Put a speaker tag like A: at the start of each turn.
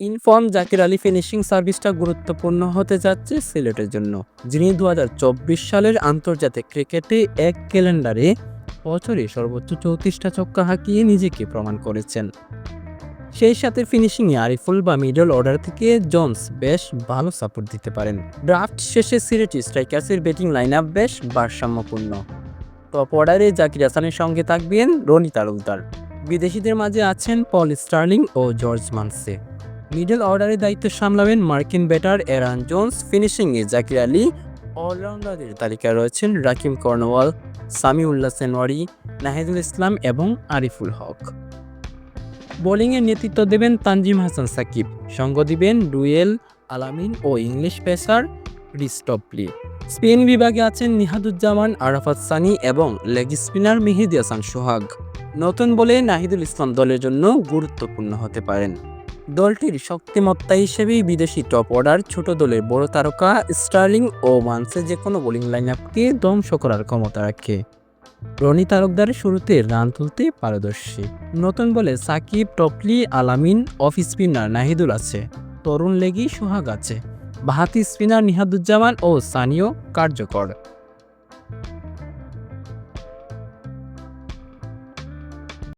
A: Inform Zakir Ali finishing সার্ভিসটা গুরুত্বপূর্ণ হতে যাচ্ছে সিলেটের জন্য, যিনি দু হাজার চব্বিশ সালের আন্তর্জাতিক ক্রিকেটে এক ক্যালেন্ডারে বছরে সর্বোচ্চ চৌত্রিশটা ছক্কা হাঁকিয়ে নিজেকে প্রমাণ করেছেন। সেই সাথে ফিনিশিংয়ে আরিফুল বা মিডল অর্ডার থেকে জোন্স বেশ ভালো সাপোর্ট দিতে পারেন। ড্রাফট শেষে সিলেটি স্ট্রাইকার্সের ব্যাটিং লাইন আপ বেশ ভারসাম্যপূর্ণ। টপ অর্ডারে জাকির হাসানের সঙ্গে থাকবেন রনি তালুকদার বিদেশিদের মাঝে আছেন পল স্টার্লিং ও জর্জ মানসে। মিডল অর্ডারের দায়িত্ব সামলাবেন মার্কিন ব্যাটার এরান জোন্স ফিনিশিংয়ে জাকির আলী। অলরাউন্ডারদের তালিকায় রয়েছেন রাকিম কর্নওয়াল সামিউল্লাহ সেনওয়ারি, নাহিদুল ইসলাম এবং আরিফুল হক। বোলিংয়ের নেতৃত্ব দেবেন তানজিম হাসান সাকিব। সঙ্গ দিবেন ডুয়েল, আলামিন ও English pacer Reece Topley spin বিভাগে আছেন নিহাদুজ্জামান, আরাফাত সানি এবং লেগ স্পিনার মেহেদি হাসান সোহাগ। নতুন বলে নাহিদুল ইসলাম দলের জন্য গুরুত্বপূর্ণ হতে পারেন। দলটির শক্তিমত্তা হিসেবেই বিদেশি টপ অর্ডার, ছোট দলের বড় তারকা স্টার্লিং ও মানসে যে কোনো বোলিং লাইন আপকে ধ্বংস করার ক্ষমতা রাখে। রনি তারকদার শুরুতে রান তুলতে পারদর্শী। নতুন বলে Shakib, Topley, Alamin, off spinner Nahidul আছে, তরুণ লেগি সোহাগ আছে। বাহাতি স্পিনার নিহাদুজ্জামান ও সানিও কার্যকর।